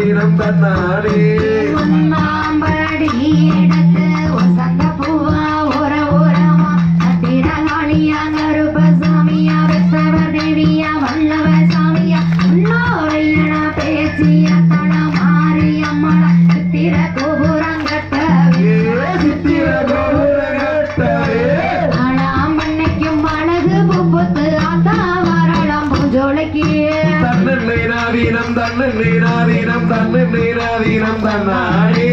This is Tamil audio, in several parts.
தீரம் தன்னாலே நீராதீனம் தன்னு நீராதீனம் தன்னாடி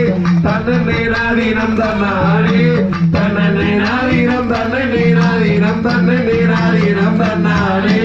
தன்னு நீராதீனம் தன்னாடி தன்ன நீராதீனம் தன்னு நீராதீனம் தன்னு நீராதீனம் தன்னாடி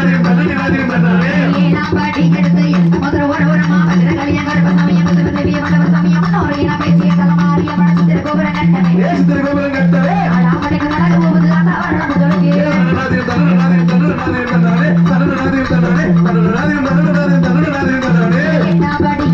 தன்னுடைய தன்னுடைய தன்னுடைய தன்னுடைய தன்னுடைய தன்னுடைய தன்னுடைய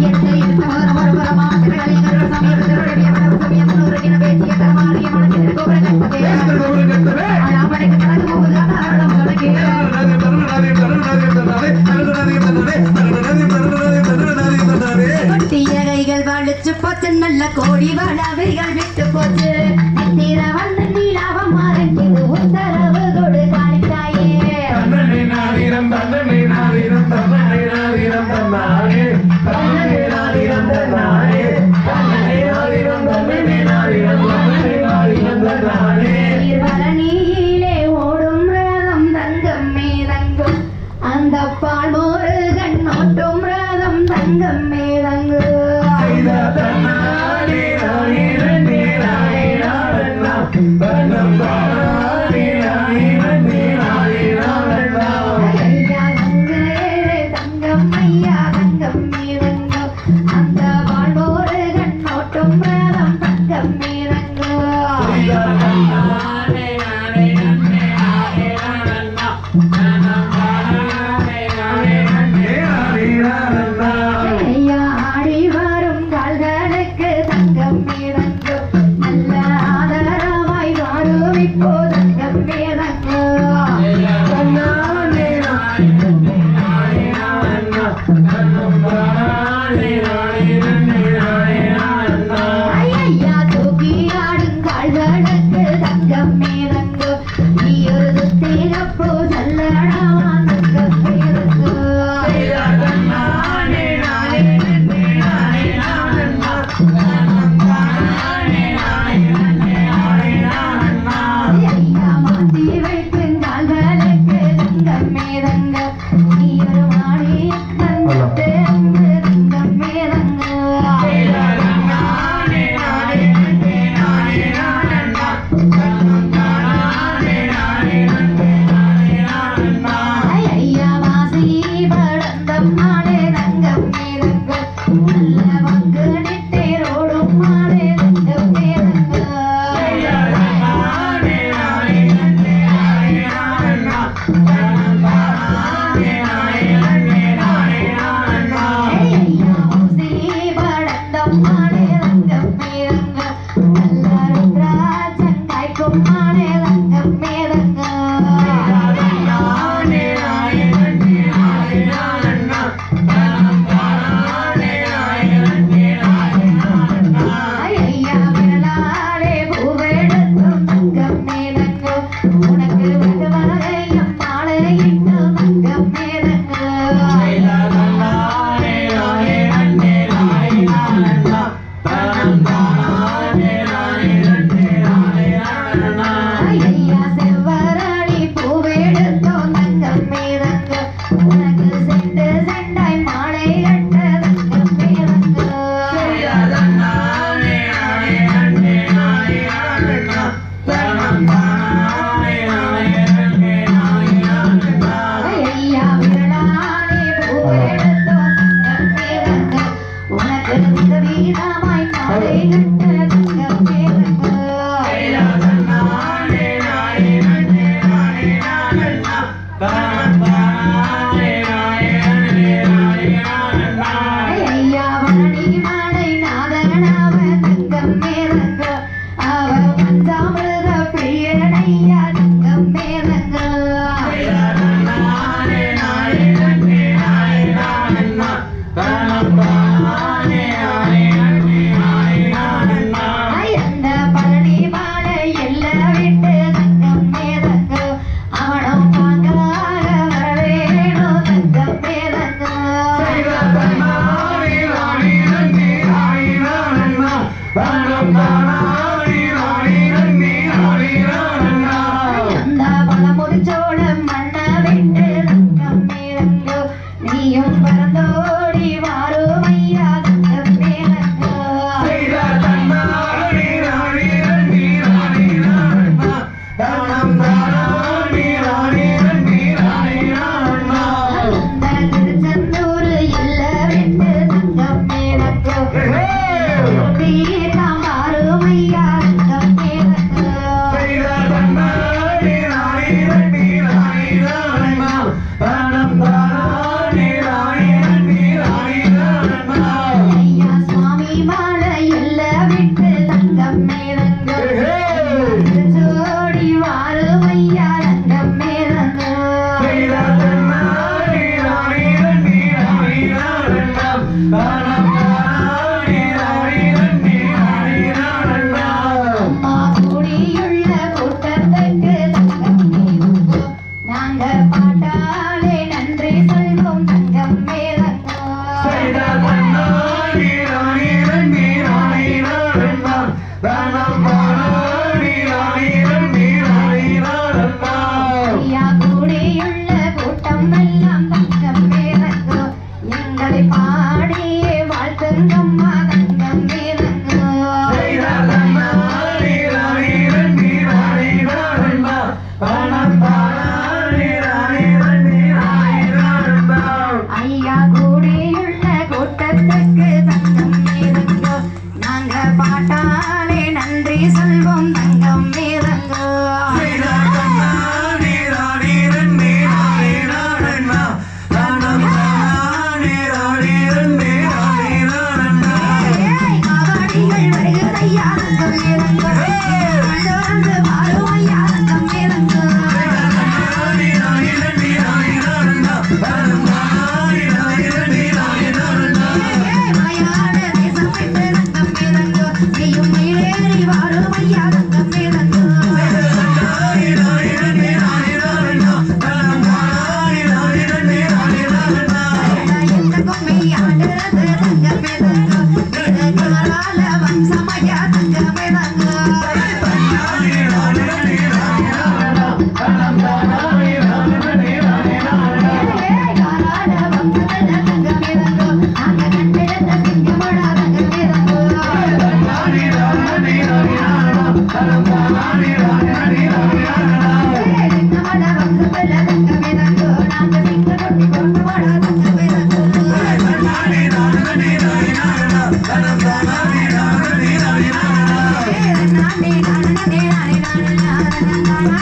கூடியுள்ள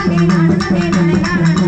நானே நானே நானே